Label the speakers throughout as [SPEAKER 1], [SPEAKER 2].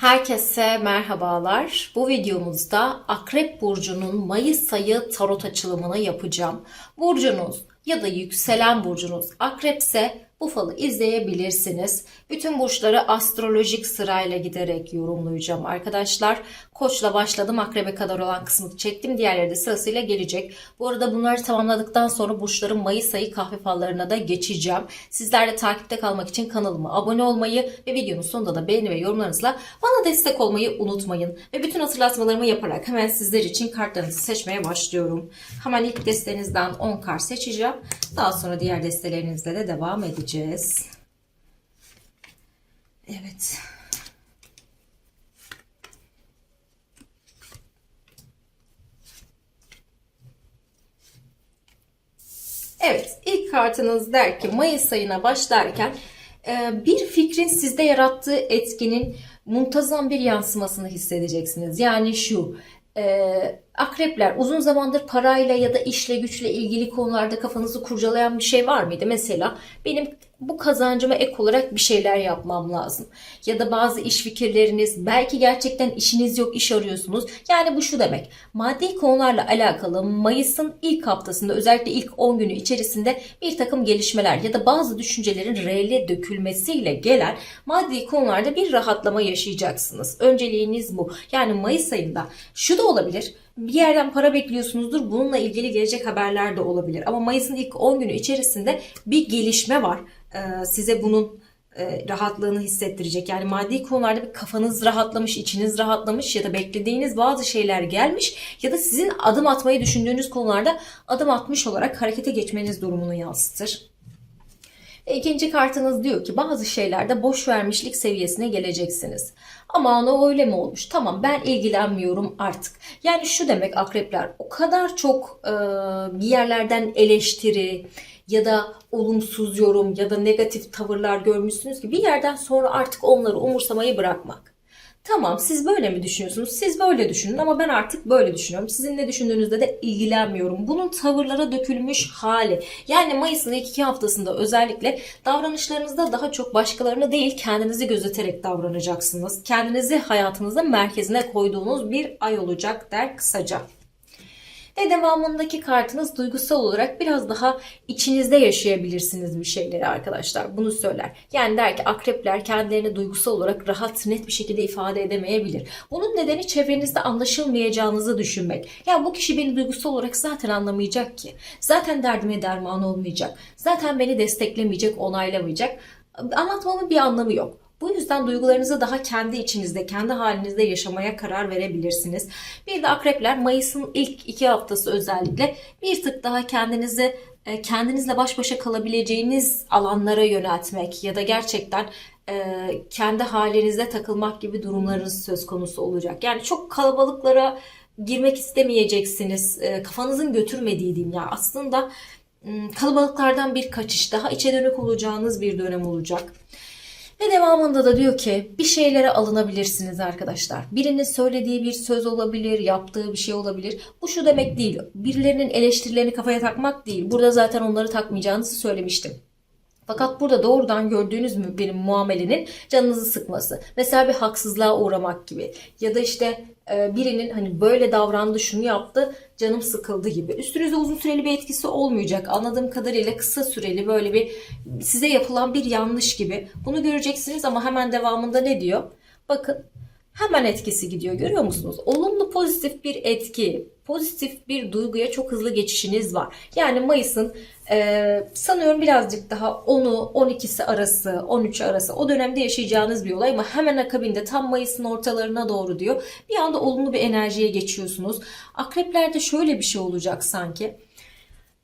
[SPEAKER 1] Herkese merhabalar. Bu videomuzda Akrep Burcu'nun Mayıs ayı tarot açılımını yapacağım. Burcunuz ya da yükselen burcunuz Akrepse bu falı izleyebilirsiniz. Bütün burçları astrolojik sırayla giderek yorumlayacağım arkadaşlar. Koçla başladım. Akrebe kadar olan kısmı çektim. Diğerleri de sırasıyla gelecek. Bu arada bunları tamamladıktan sonra burçların Mayıs ayı kahve fallarına da geçeceğim. Sizler de takipte kalmak için kanalıma abone olmayı ve videonun sonunda da beğeni ve yorumlarınızla bana destek olmayı unutmayın. Ve bütün hatırlatmalarımı yaparak hemen sizler için kartlarınızı seçmeye başlıyorum. Hemen ilk destenizden 10 kart seçeceğim. Daha sonra diğer destelerinizle de devam edeceğiz. Evet. Evet, ilk kartınız der ki Mayıs ayına başlarken e, bir fikrin sizde yarattığı etkinin muntazam bir yansımasını hissedeceksiniz. Yani şu, e, akrepler uzun zamandır parayla ya da işle güçle ilgili konularda kafanızı kurcalayan bir şey var mıydı? Mesela benim bu kazancıma ek olarak bir şeyler yapmam lazım. Ya da bazı iş fikirleriniz, belki gerçekten işiniz yok, iş arıyorsunuz. Yani bu şu demek. Maddi konularla alakalı Mayıs'ın ilk haftasında özellikle ilk 10 günü içerisinde bir takım gelişmeler ya da bazı düşüncelerin reelle dökülmesiyle gelen maddi konularda bir rahatlama yaşayacaksınız. Önceliğiniz bu. Yani Mayıs ayında şu da olabilir bir yerden para bekliyorsunuzdur. Bununla ilgili gelecek haberler de olabilir. Ama Mayıs'ın ilk 10 günü içerisinde bir gelişme var. Ee, size bunun e, rahatlığını hissettirecek. Yani maddi konularda bir kafanız rahatlamış, içiniz rahatlamış ya da beklediğiniz bazı şeyler gelmiş ya da sizin adım atmayı düşündüğünüz konularda adım atmış olarak harekete geçmeniz durumunu yansıtır. E, İkinci kartınız diyor ki bazı şeylerde boş vermişlik seviyesine geleceksiniz. Ama o öyle mi olmuş? Tamam ben ilgilenmiyorum artık. Yani şu demek akrepler o kadar çok e, bir yerlerden eleştiri ya da olumsuz yorum ya da negatif tavırlar görmüşsünüz ki bir yerden sonra artık onları umursamayı bırakmak. Tamam siz böyle mi düşünüyorsunuz? Siz böyle düşünün ama ben artık böyle düşünüyorum. Sizin ne düşündüğünüzde de ilgilenmiyorum. Bunun tavırlara dökülmüş hali. Yani Mayıs'ın ilk iki haftasında özellikle davranışlarınızda daha çok başkalarını değil kendinizi gözeterek davranacaksınız. Kendinizi hayatınızın merkezine koyduğunuz bir ay olacak der kısaca. Ve devamındaki kartınız duygusal olarak biraz daha içinizde yaşayabilirsiniz bir şeyleri arkadaşlar. Bunu söyler. Yani der ki akrepler kendilerini duygusal olarak rahat net bir şekilde ifade edemeyebilir. Bunun nedeni çevrenizde anlaşılmayacağınızı düşünmek. Ya bu kişi beni duygusal olarak zaten anlamayacak ki. Zaten derdime derman olmayacak. Zaten beni desteklemeyecek, onaylamayacak. Anlatmamın bir anlamı yok. Bu yüzden duygularınızı daha kendi içinizde, kendi halinizde yaşamaya karar verebilirsiniz. Bir de akrepler Mayıs'ın ilk iki haftası özellikle bir tık daha kendinizi e, kendinizle baş başa kalabileceğiniz alanlara yöneltmek ya da gerçekten e, kendi halinizde takılmak gibi durumlarınız söz konusu olacak. Yani çok kalabalıklara girmek istemeyeceksiniz. E, kafanızın götürmediği diyeyim ya. Aslında kalabalıklardan bir kaçış daha içe dönük olacağınız bir dönem olacak. Ve devamında da diyor ki bir şeylere alınabilirsiniz arkadaşlar. Birinin söylediği bir söz olabilir, yaptığı bir şey olabilir. Bu şu demek değil. Birilerinin eleştirilerini kafaya takmak değil. Burada zaten onları takmayacağınızı söylemiştim. Fakat burada doğrudan gördüğünüz mü benim muamelenin canınızı sıkması. Mesela bir haksızlığa uğramak gibi. Ya da işte e, birinin hani böyle davrandı şunu yaptı canım sıkıldı gibi. Üstünüzde uzun süreli bir etkisi olmayacak. Anladığım kadarıyla kısa süreli böyle bir size yapılan bir yanlış gibi. Bunu göreceksiniz ama hemen devamında ne diyor? Bakın hemen etkisi gidiyor görüyor musunuz? Olumlu pozitif bir etki, pozitif bir duyguya çok hızlı geçişiniz var. Yani Mayıs'ın e, sanıyorum birazcık daha 10'u 12'si arası 13 arası o dönemde yaşayacağınız bir olay ama hemen akabinde tam Mayıs'ın ortalarına doğru diyor. Bir anda olumlu bir enerjiye geçiyorsunuz. Akreplerde şöyle bir şey olacak sanki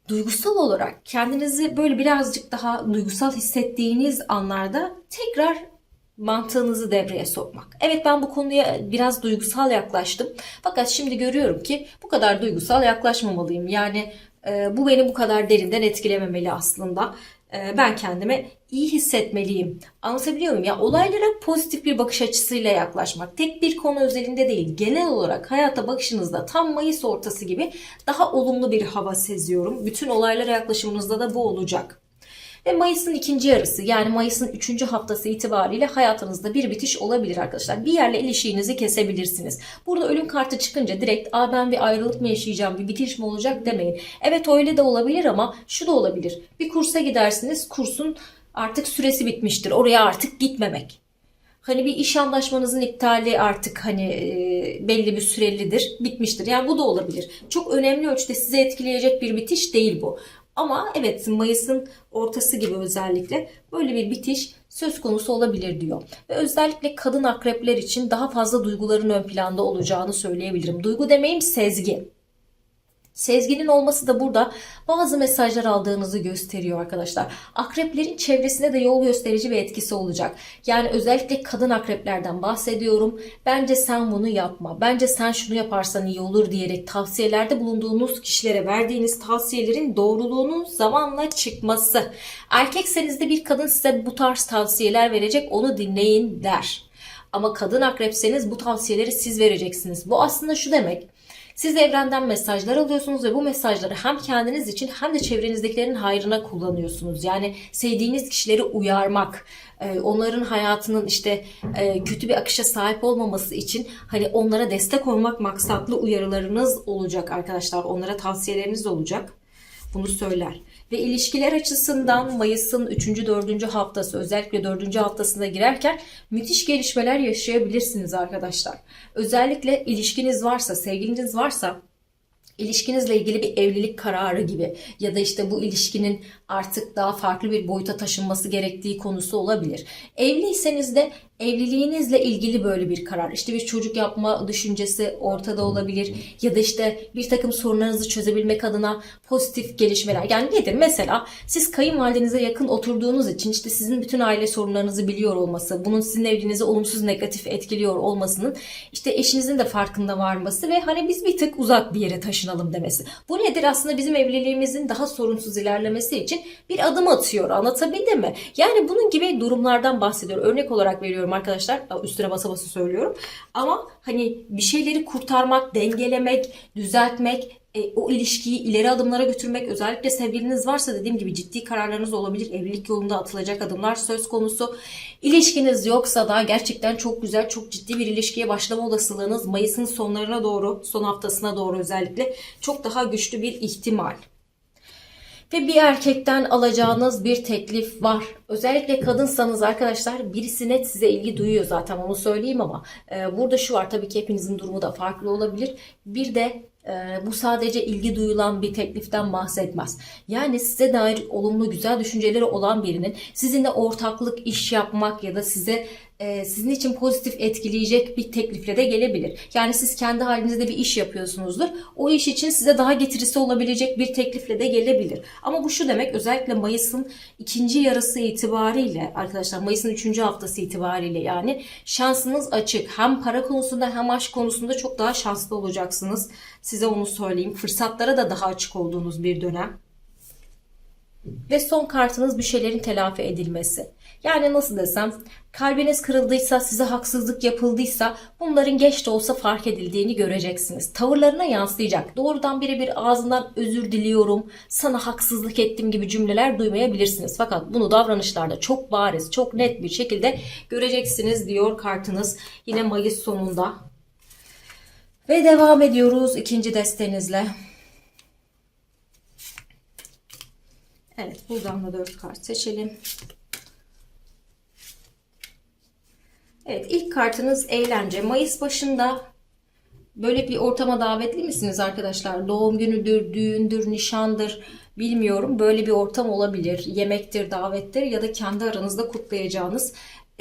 [SPEAKER 1] duygusal olarak kendinizi böyle birazcık daha duygusal hissettiğiniz anlarda tekrar mantığınızı devreye sokmak. Evet ben bu konuya biraz duygusal yaklaştım. Fakat şimdi görüyorum ki bu kadar duygusal yaklaşmamalıyım. Yani e, bu beni bu kadar derinden etkilememeli aslında. E, ben kendime iyi hissetmeliyim. Anlatabiliyor muyum? Ya olaylara pozitif bir bakış açısıyla yaklaşmak. Tek bir konu özelinde değil. Genel olarak hayata bakışınızda tam Mayıs ortası gibi daha olumlu bir hava seziyorum. Bütün olaylara yaklaşımınızda da bu olacak. Ve Mayıs'ın ikinci yarısı yani Mayıs'ın üçüncü haftası itibariyle hayatınızda bir bitiş olabilir arkadaşlar. Bir yerle ilişkinizi kesebilirsiniz. Burada ölüm kartı çıkınca direkt Aa, ben bir ayrılık mı yaşayacağım, bir bitiş mi olacak demeyin. Evet öyle de olabilir ama şu da olabilir. Bir kursa gidersiniz, kursun artık süresi bitmiştir. Oraya artık gitmemek. Hani bir iş anlaşmanızın iptali artık hani e, belli bir sürelidir, bitmiştir. Yani bu da olabilir. Çok önemli ölçüde sizi etkileyecek bir bitiş değil bu. Ama evet Mayıs'ın ortası gibi özellikle böyle bir bitiş söz konusu olabilir diyor. Ve özellikle kadın akrepler için daha fazla duyguların ön planda olacağını söyleyebilirim. Duygu demeyeyim sezgi. Sezginin olması da burada bazı mesajlar aldığınızı gösteriyor arkadaşlar. Akreplerin çevresine de yol gösterici bir etkisi olacak. Yani özellikle kadın akreplerden bahsediyorum. Bence sen bunu yapma. Bence sen şunu yaparsan iyi olur diyerek tavsiyelerde bulunduğunuz kişilere verdiğiniz tavsiyelerin doğruluğunun zamanla çıkması. Erkekseniz de bir kadın size bu tarz tavsiyeler verecek onu dinleyin der. Ama kadın akrepseniz bu tavsiyeleri siz vereceksiniz. Bu aslında şu demek. Siz evrenden mesajlar alıyorsunuz ve bu mesajları hem kendiniz için hem de çevrenizdekilerin hayrına kullanıyorsunuz. Yani sevdiğiniz kişileri uyarmak, e, onların hayatının işte e, kötü bir akışa sahip olmaması için hani onlara destek olmak maksatlı uyarılarınız olacak arkadaşlar. Onlara tavsiyeleriniz olacak. Bunu söyler. Ve ilişkiler açısından Mayıs'ın 3. 4. haftası özellikle 4. haftasına girerken müthiş gelişmeler yaşayabilirsiniz arkadaşlar. Özellikle ilişkiniz varsa, sevgiliniz varsa ilişkinizle ilgili bir evlilik kararı gibi ya da işte bu ilişkinin artık daha farklı bir boyuta taşınması gerektiği konusu olabilir. Evliyseniz de evliliğinizle ilgili böyle bir karar. İşte bir çocuk yapma düşüncesi ortada olabilir ya da işte bir takım sorunlarınızı çözebilmek adına pozitif gelişmeler. Yani nedir? Mesela siz kayınvalidenize yakın oturduğunuz için işte sizin bütün aile sorunlarınızı biliyor olması, bunun sizin evliliğinizi olumsuz negatif etkiliyor olmasının işte eşinizin de farkında varması ve hani biz bir tık uzak bir yere taşınalım demesi. Bu nedir? Aslında bizim evliliğimizin daha sorunsuz ilerlemesi için bir adım atıyor. Anlatabildim mi? Yani bunun gibi durumlardan bahsediyor. Örnek olarak veriyorum arkadaşlar. Üstüne basa basa söylüyorum. Ama hani bir şeyleri kurtarmak, dengelemek, düzeltmek, e, o ilişkiyi ileri adımlara götürmek özellikle sevgiliniz varsa dediğim gibi ciddi kararlarınız olabilir. Evlilik yolunda atılacak adımlar söz konusu. İlişkiniz yoksa da gerçekten çok güzel, çok ciddi bir ilişkiye başlama olasılığınız Mayıs'ın sonlarına doğru, son haftasına doğru özellikle çok daha güçlü bir ihtimal ve bir erkekten alacağınız bir teklif var. Özellikle kadınsanız arkadaşlar birisi net size ilgi duyuyor zaten onu söyleyeyim ama e, burada şu var tabii ki hepinizin durumu da farklı olabilir. Bir de e, bu sadece ilgi duyulan bir tekliften bahsetmez. Yani size dair olumlu güzel düşünceleri olan birinin sizinle ortaklık iş yapmak ya da size sizin için pozitif etkileyecek bir teklifle de gelebilir. Yani siz kendi halinizde bir iş yapıyorsunuzdur. O iş için size daha getirisi olabilecek bir teklifle de gelebilir. Ama bu şu demek özellikle Mayıs'ın ikinci yarısı itibariyle arkadaşlar Mayıs'ın üçüncü haftası itibariyle yani şansınız açık. Hem para konusunda hem aşk konusunda çok daha şanslı olacaksınız. Size onu söyleyeyim. Fırsatlara da daha açık olduğunuz bir dönem. Ve son kartınız bir şeylerin telafi edilmesi. Yani nasıl desem kalbiniz kırıldıysa size haksızlık yapıldıysa bunların geç de olsa fark edildiğini göreceksiniz. Tavırlarına yansıyacak. Doğrudan birebir ağzından özür diliyorum, sana haksızlık ettim gibi cümleler duymayabilirsiniz. Fakat bunu davranışlarda çok bariz, çok net bir şekilde göreceksiniz diyor kartınız. Yine Mayıs sonunda. Ve devam ediyoruz ikinci destenizle. Evet buradan da 4 kart seçelim. Evet ilk kartınız eğlence. Mayıs başında böyle bir ortama davetli misiniz arkadaşlar? Doğum günüdür, düğündür, nişandır bilmiyorum. Böyle bir ortam olabilir. Yemektir, davettir ya da kendi aranızda kutlayacağınız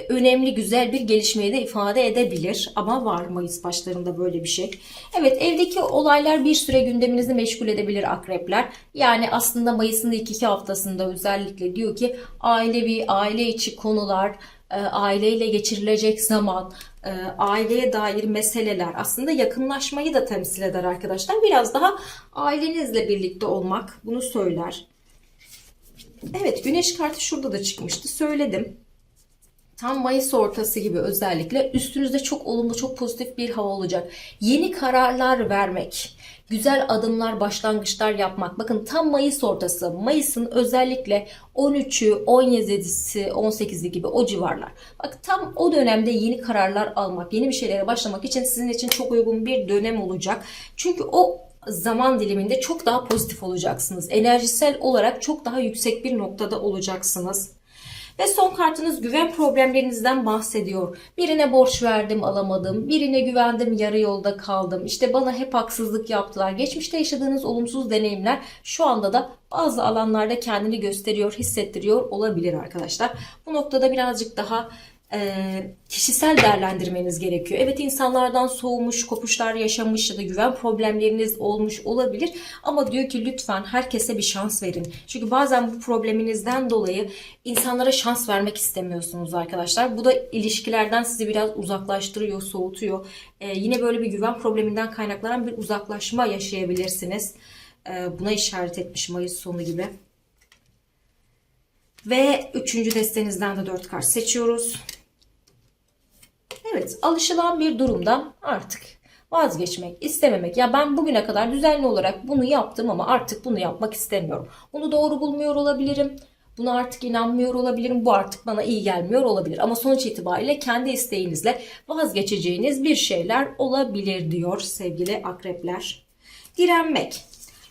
[SPEAKER 1] önemli güzel bir gelişmeyi de ifade edebilir ama var Mayıs başlarında böyle bir şey. Evet evdeki olaylar bir süre gündeminizi meşgul edebilir akrepler. Yani aslında Mayıs'ın ilk iki haftasında özellikle diyor ki ailevi, aile içi konular, e, aileyle geçirilecek zaman, e, aileye dair meseleler aslında yakınlaşmayı da temsil eder arkadaşlar. Biraz daha ailenizle birlikte olmak bunu söyler. Evet güneş kartı şurada da çıkmıştı söyledim. Tam Mayıs ortası gibi özellikle üstünüzde çok olumlu, çok pozitif bir hava olacak. Yeni kararlar vermek, güzel adımlar, başlangıçlar yapmak. Bakın tam Mayıs ortası. Mayıs'ın özellikle 13'ü, 17'si, 18'i gibi o civarlar. Bak tam o dönemde yeni kararlar almak, yeni bir şeylere başlamak için sizin için çok uygun bir dönem olacak. Çünkü o zaman diliminde çok daha pozitif olacaksınız. Enerjisel olarak çok daha yüksek bir noktada olacaksınız. Ve son kartınız güven problemlerinizden bahsediyor. Birine borç verdim alamadım, birine güvendim yarı yolda kaldım. İşte bana hep haksızlık yaptılar. Geçmişte yaşadığınız olumsuz deneyimler şu anda da bazı alanlarda kendini gösteriyor, hissettiriyor olabilir arkadaşlar. Bu noktada birazcık daha kişisel değerlendirmeniz gerekiyor. Evet insanlardan soğumuş, kopuşlar yaşamış ya da güven problemleriniz olmuş olabilir. Ama diyor ki lütfen herkese bir şans verin. Çünkü bazen bu probleminizden dolayı insanlara şans vermek istemiyorsunuz arkadaşlar. Bu da ilişkilerden sizi biraz uzaklaştırıyor, soğutuyor. E, yine böyle bir güven probleminden kaynaklanan bir uzaklaşma yaşayabilirsiniz. E, buna işaret etmiş Mayıs sonu gibi. Ve üçüncü destenizden de dört kart seçiyoruz. Evet, alışılan bir durumdan artık vazgeçmek, istememek. Ya ben bugüne kadar düzenli olarak bunu yaptım ama artık bunu yapmak istemiyorum. Bunu doğru bulmuyor olabilirim. Buna artık inanmıyor olabilirim. Bu artık bana iyi gelmiyor olabilir. Ama sonuç itibariyle kendi isteğinizle vazgeçeceğiniz bir şeyler olabilir diyor sevgili akrepler. Direnmek.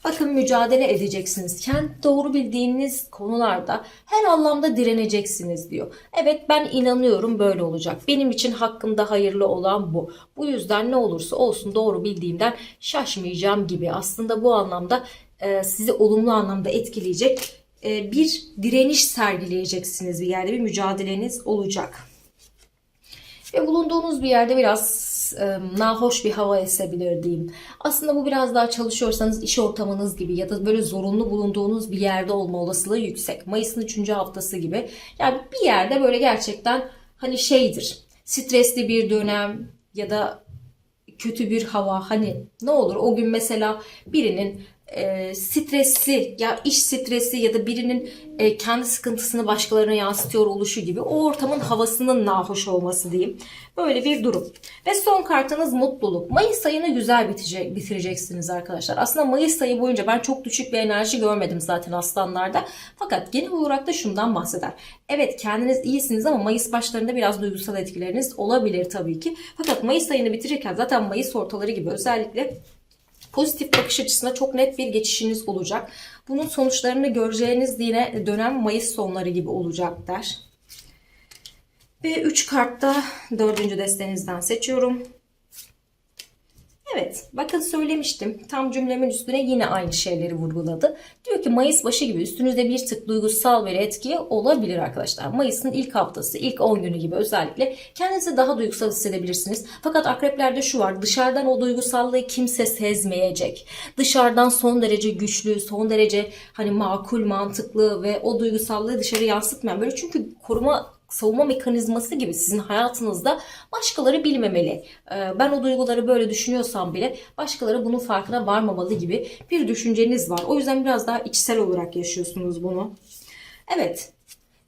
[SPEAKER 1] Bakın mücadele edeceksiniz. Kendi doğru bildiğiniz konularda her anlamda direneceksiniz diyor. Evet ben inanıyorum böyle olacak. Benim için hakkımda hayırlı olan bu. Bu yüzden ne olursa olsun doğru bildiğimden şaşmayacağım gibi. Aslında bu anlamda e, sizi olumlu anlamda etkileyecek e, bir direniş sergileyeceksiniz bir yerde bir mücadeleniz olacak. Ve bulunduğunuz bir yerde biraz e, nahoş bir hava esebilir diyeyim. Aslında bu biraz daha çalışıyorsanız iş ortamınız gibi ya da böyle zorunlu bulunduğunuz bir yerde olma olasılığı yüksek. Mayıs'ın 3. haftası gibi. Yani bir yerde böyle gerçekten hani şeydir. Stresli bir dönem ya da kötü bir hava hani ne olur o gün mesela birinin e, stresi ya iş stresi ya da birinin e, kendi sıkıntısını başkalarına yansıtıyor oluşu gibi o ortamın havasının nahoş olması diyeyim. Böyle bir durum. Ve son kartınız mutluluk. Mayıs ayını güzel bitecek, bitireceksiniz arkadaşlar. Aslında Mayıs ayı boyunca ben çok düşük bir enerji görmedim zaten aslanlarda. Fakat genel olarak da şundan bahseder. Evet kendiniz iyisiniz ama Mayıs başlarında biraz duygusal etkileriniz olabilir tabii ki. Fakat Mayıs ayını bitirirken zaten Mayıs ortaları gibi özellikle pozitif bakış açısına çok net bir geçişiniz olacak. Bunun sonuçlarını göreceğiniz yine dönem Mayıs sonları gibi olacak der. Ve 3 kartta dördüncü destenizden seçiyorum. Evet, bakın söylemiştim. Tam cümlemin üstüne yine aynı şeyleri vurguladı. Diyor ki Mayıs başı gibi üstünüzde bir tık duygusal bir etki olabilir arkadaşlar. Mayıs'ın ilk haftası, ilk 10 günü gibi özellikle kendinizi daha duygusal hissedebilirsiniz. Fakat akreplerde şu var, dışarıdan o duygusallığı kimse sezmeyecek. Dışarıdan son derece güçlü, son derece hani makul, mantıklı ve o duygusallığı dışarı yansıtmayan böyle çünkü koruma savunma mekanizması gibi sizin hayatınızda başkaları bilmemeli. Ee, ben o duyguları böyle düşünüyorsam bile başkaları bunun farkına varmamalı gibi bir düşünceniz var. O yüzden biraz daha içsel olarak yaşıyorsunuz bunu. Evet.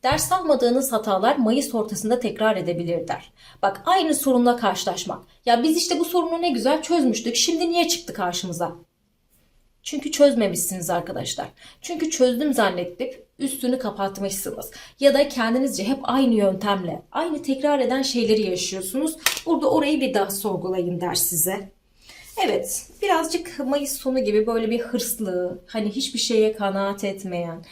[SPEAKER 1] Ders almadığınız hatalar Mayıs ortasında tekrar edebilir der. Bak aynı sorunla karşılaşmak. Ya biz işte bu sorunu ne güzel çözmüştük. Şimdi niye çıktı karşımıza? Çünkü çözmemişsiniz arkadaşlar. Çünkü çözdüm zannedip üstünü kapatmışsınız. Ya da kendinizce hep aynı yöntemle, aynı tekrar eden şeyleri yaşıyorsunuz. Burada orayı bir daha sorgulayın der size. Evet, birazcık Mayıs sonu gibi böyle bir hırslı, hani hiçbir şeye kanaat etmeyen,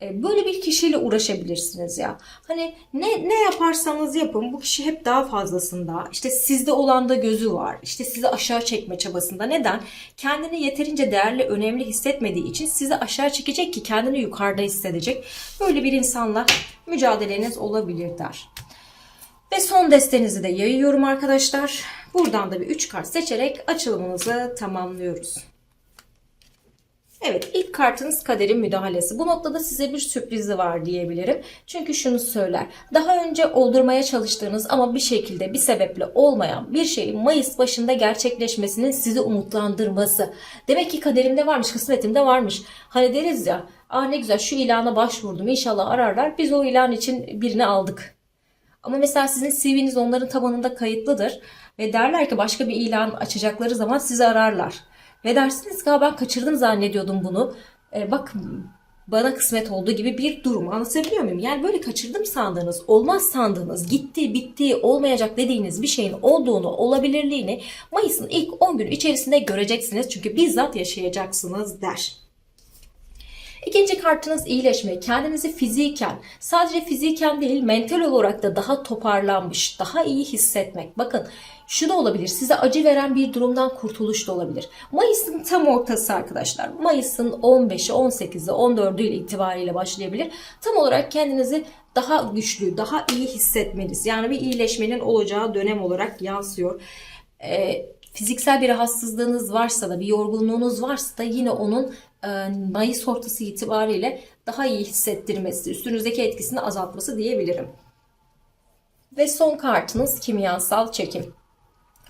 [SPEAKER 1] böyle bir kişiyle uğraşabilirsiniz ya. Hani ne ne yaparsanız yapın bu kişi hep daha fazlasında. İşte sizde olan da gözü var. İşte sizi aşağı çekme çabasında. Neden? Kendini yeterince değerli, önemli hissetmediği için sizi aşağı çekecek ki kendini yukarıda hissedecek. Böyle bir insanla mücadeleniz olabilir der. Ve son destenizi de yayıyorum arkadaşlar. Buradan da bir 3 kart seçerek açılımımızı tamamlıyoruz. Evet ilk kartınız kaderin müdahalesi. Bu noktada size bir sürprizi var diyebilirim. Çünkü şunu söyler. Daha önce oldurmaya çalıştığınız ama bir şekilde bir sebeple olmayan bir şeyin Mayıs başında gerçekleşmesinin sizi umutlandırması. Demek ki kaderimde varmış, kısmetimde varmış. Hani deriz ya, aa ne güzel şu ilana başvurdum inşallah ararlar. Biz o ilan için birini aldık. Ama mesela sizin CV'niz onların tabanında kayıtlıdır ve derler ki başka bir ilan açacakları zaman sizi ararlar. Ve dersiniz ki "Ha, ben kaçırdım zannediyordum bunu. E, bak bana kısmet oldu gibi bir durum. Anlatabiliyor muyum? Yani böyle kaçırdım sandığınız, olmaz sandığınız, gitti, bitti, olmayacak dediğiniz bir şeyin olduğunu, olabilirliğini Mayıs'ın ilk 10 günü içerisinde göreceksiniz. Çünkü bizzat yaşayacaksınız der. İkinci kartınız iyileşme. Kendinizi fiziken, sadece fiziken değil mental olarak da daha toparlanmış, daha iyi hissetmek. Bakın şu da olabilir. Size acı veren bir durumdan kurtuluş da olabilir. Mayıs'ın tam ortası arkadaşlar. Mayıs'ın 15'i, 18'i, 14'ü ile itibariyle başlayabilir. Tam olarak kendinizi daha güçlü, daha iyi hissetmeniz. Yani bir iyileşmenin olacağı dönem olarak yansıyor. Ee, fiziksel bir rahatsızlığınız varsa da bir yorgunluğunuz varsa da yine onun Mayıs ortası itibariyle daha iyi hissettirmesi, üstünüzdeki etkisini azaltması diyebilirim. Ve son kartınız kimyasal çekim.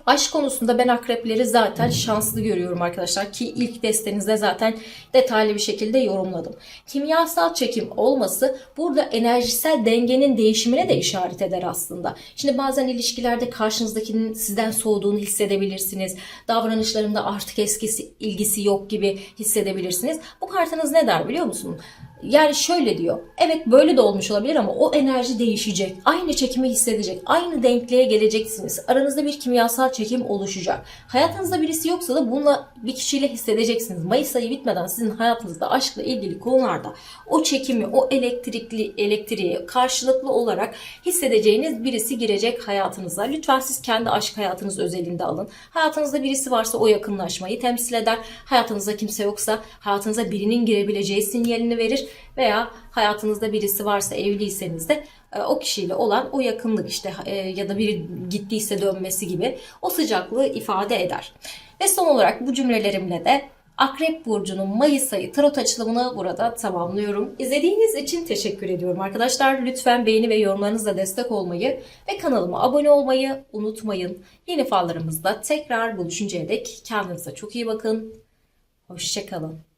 [SPEAKER 1] Aşk konusunda ben akrepleri zaten şanslı görüyorum arkadaşlar ki ilk destenizde zaten detaylı bir şekilde yorumladım. Kimyasal çekim olması burada enerjisel dengenin değişimine de işaret eder aslında. Şimdi bazen ilişkilerde karşınızdakinin sizden soğuduğunu hissedebilirsiniz. Davranışlarında artık eskisi ilgisi yok gibi hissedebilirsiniz. Bu kartınız ne der biliyor musun? Yani şöyle diyor. Evet böyle de olmuş olabilir ama o enerji değişecek. Aynı çekimi hissedecek. Aynı denkliğe geleceksiniz. Aranızda bir kimyasal çekim oluşacak. Hayatınızda birisi yoksa da bununla bir kişiyle hissedeceksiniz. Mayıs ayı bitmeden sizin hayatınızda aşkla ilgili konularda o çekimi, o elektrikli elektriği karşılıklı olarak hissedeceğiniz birisi girecek hayatınıza. Lütfen siz kendi aşk hayatınız özelinde alın. Hayatınızda birisi varsa o yakınlaşmayı temsil eder. Hayatınızda kimse yoksa hayatınıza birinin girebileceği sinyalini verir veya hayatınızda birisi varsa evliyseniz de e, o kişiyle olan o yakınlık işte e, ya da biri gittiyse dönmesi gibi o sıcaklığı ifade eder. Ve son olarak bu cümlelerimle de Akrep Burcu'nun Mayıs ayı tarot açılımını burada tamamlıyorum. İzlediğiniz için teşekkür ediyorum arkadaşlar. Lütfen beğeni ve yorumlarınızla destek olmayı ve kanalıma abone olmayı unutmayın. Yeni fallarımızda tekrar buluşuncaya dek kendinize çok iyi bakın. Hoşçakalın.